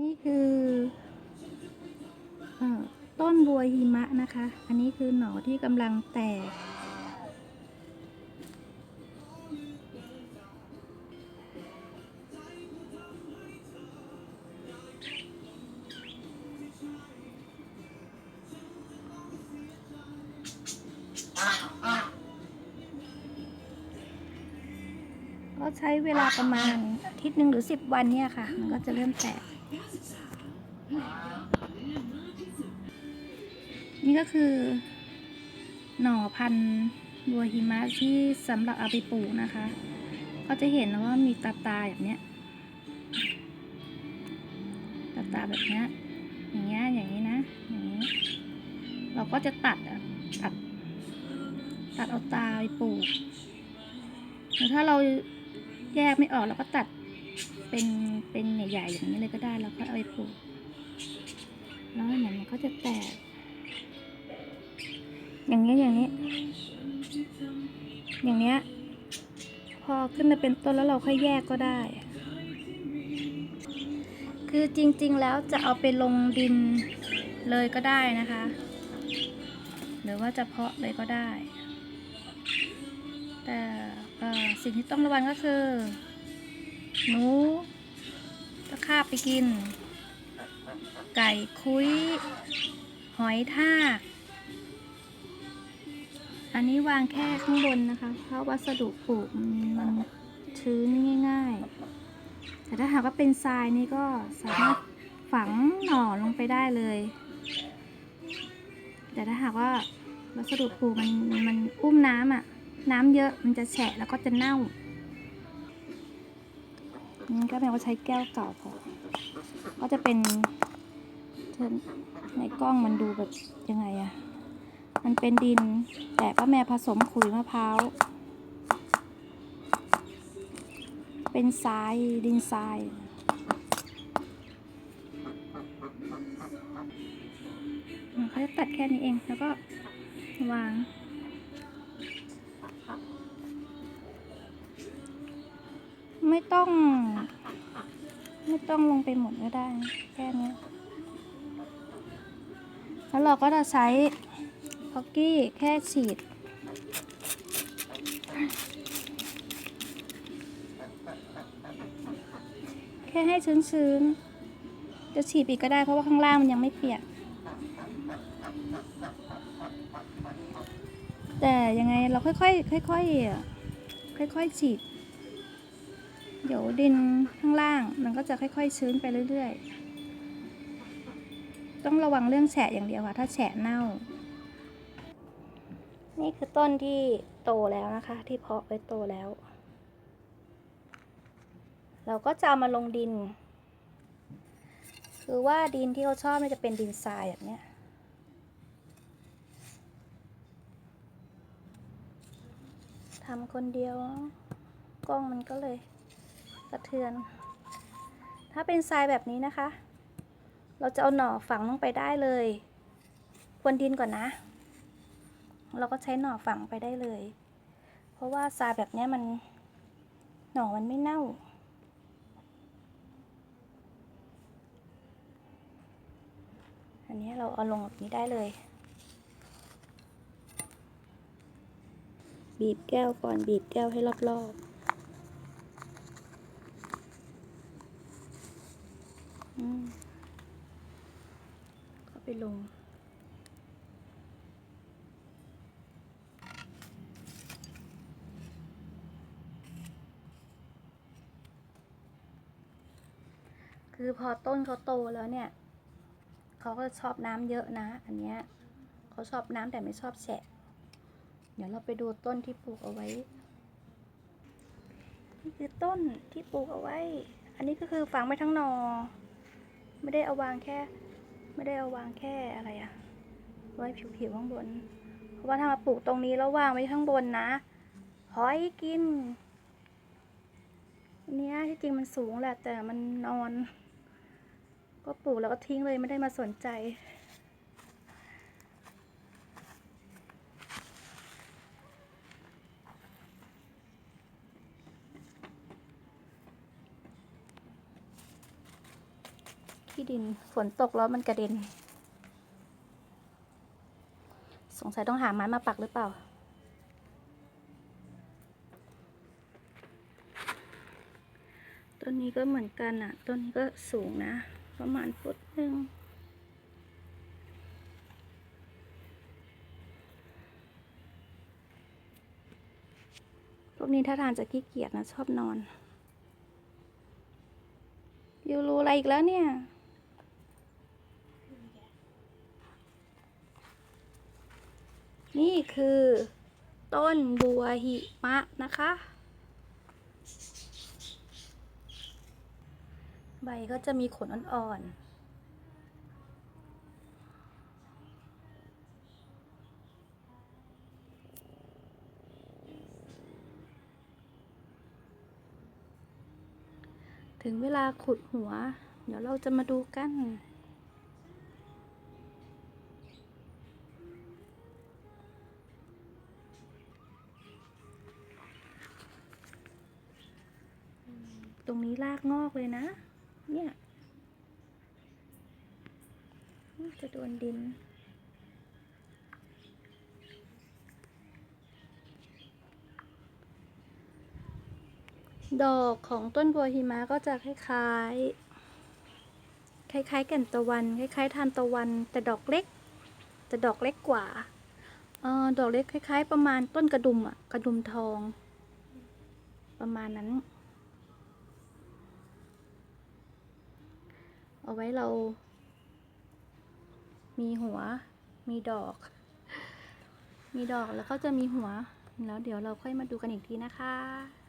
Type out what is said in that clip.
นี่คือออต้นบัวหิมะนะคะ อันนี้คือหน่อที่กำลังแตก ก็ใช้เวลาประมาณอาทิตย์หนึ่งหรือสิบวันเนี่ยค่ะ มันก็จะเริ่มแตก นี่ก็คือ หน่อพันธุ์บัวหิมะที่สำหรับเอาไปปลูกนะคะ ก็จะเห็นนะว่ามีตาตาแบบเนี้ยตาตาแบบเนี้ยอย่างเงี้ยอย่างนี้นะอย่างนี้ เราก็จะตัดตัด ตัดเอาตาไปปลูกแต่ถ้าเราแยกไม่ออกเราก็ตัด เป็นเป็นใหญ่ๆอย่างนี้เลยก็ได้แล้วก็เอาไปปลูกแล้วเหมือนมันก็จะแตก อย่างนี้อย่างนี้ อย่างเนี้ยพอขึ้นมาเป็นต้นแล้วเราค่อยแยกก็ได้ คือจริงๆแล้วจะเอาไปลงดินเลยก็ได้นะคะ หรือว่าจะเพาะเลยก็ได้ แต่สิ่งที่ต้องระวังก็คือ หนูตะข้าไปกิน ไก่คุย หอยทากอันนี้วางแค่ข้างบนนะคะ เพราะวัสดุปลูกมันชื้นง่าย ๆ แต่ถ้าหากว่าเป็นทรายนี่ก็สามารถฝังหน่อลงไปได้เลย แต่ถ้าหากว่าวัสดุปลูกมันมันอุ้มน้ำอะน้ำเยอะมันจะแฉะแล้วก็จะเน่า ก็แปลว่าใช้แก้วเก่าพอก็จะเป็นในกล้องมันดูแบบยังไงอะมันเป็นดิน แต่ป้าแม่ผสมขุยมะพร้าว เป็นทรายดินทรายเขาจะตัดแค่นี้เองแล้วก็วาง ต้อง ไม่ต้องลงไปหมดก็ได้ แค่นี้ แล้วเราก็จะใช้พ็อกกี้แค่ฉีด แค่ให้ชื้นๆ จะฉีดอีกก็ได้เพราะว่าข้างล่างมันยังไม่เปียกแต่ยังไงเราค่อยๆค่อยๆค่อยๆฉีด เดี๋ยวดินข้างล่างมันก็จะค่อยๆชื้นไปเรื่อยๆ ต้องระวังเรื่องแฉะอย่างเดียวค่ะ ถ้าแฉะเน่า นี่คือต้นที่โตแล้วนะคะ ที่เพาะไว้โตแล้ว เราก็จะเอามาลงดิน คือว่าดินที่เขาชอบมันจะเป็นดินทรายแบบเนี้ยทำคนเดียว กล้องมันก็เลยะเทือน ถ้าเป็นทรายแบบนี้นะคะ เราจะเอาหน่อฝังลงไปได้เลยพรวนดินก่อนนะ เราก็ใช้หน่อฝังไปได้เลย เพราะว่าทรายแบบนี้มันหน่อมันไม่เน่าอันนี้เราเอาลงแบบนี้ได้เลย บีบแก้วก่อนบีบแก้วให้รอบๆอืม ก็ไปลง คือพอต้นเขาโตแล้วเนี่ย เขาก็ชอบน้ำเยอะนะ อันเนี้ยเขาชอบน้ำแต่ไม่ชอบแฉะ เดี๋ยวเราไปดูต้นที่ปลูกเอาไว้ นี่คือต้นที่ปลูกเอาไว้ อันนี้ก็คือฝังไว้ทั้งนอ ไม่ได้เอาวางแค่ ไม่ได้เอาวางแค่อะไรอะไว้ผิวๆข้างบน เพราะว่าถ้ามาปลูกตรงนี้แล้ววางไว้ข้างบนนะหอยกินอันเนี้ยที่จริงมันสูงแหละแต่มันนอน ก็ปลูกแล้วก็ทิ้งเลยไม่ได้มาสนใจ ที่ดินฝนตกแล้วมันกระเด็น สงสัยต้องหาไม้มาปักหรือเปล่า ต้นนี้ก็เหมือนกันอะ ต้นนี้ก็สูงนะ ประมาณฟุตหนึ่งพวกนี้ถ้าทานจะขี้เกียจนะ ชอบนอนยูรู้อะไรอีกแล้วเนี่ย นี่คือ ต้นบัวหิมะนะคะ ใบก็จะมีขนอ่อนๆถึงเวลาขุดหัว เดี๋ยวเราจะมาดูกัน ตรงนี้รากงอกเลยนะ เนี่ย จะโดนดิน ดอกของต้นบัวหิมะก็จะคล้ายๆ คล้ายๆแก่นตะวัน คล้ายๆทานตะวัน แต่ดอกเล็ก แต่ดอกเล็กกว่าออดอกเล็กคล้าย ๆ ประมาณต้นกระดุมอะกระดุมทอง ประมาณนั้น เอาไว้เรา มีหัว มีดอก มีดอกแล้วก็จะมีหัว แล้วเดี๋ยวเราค่อยมาดูกันอีกทีนะคะ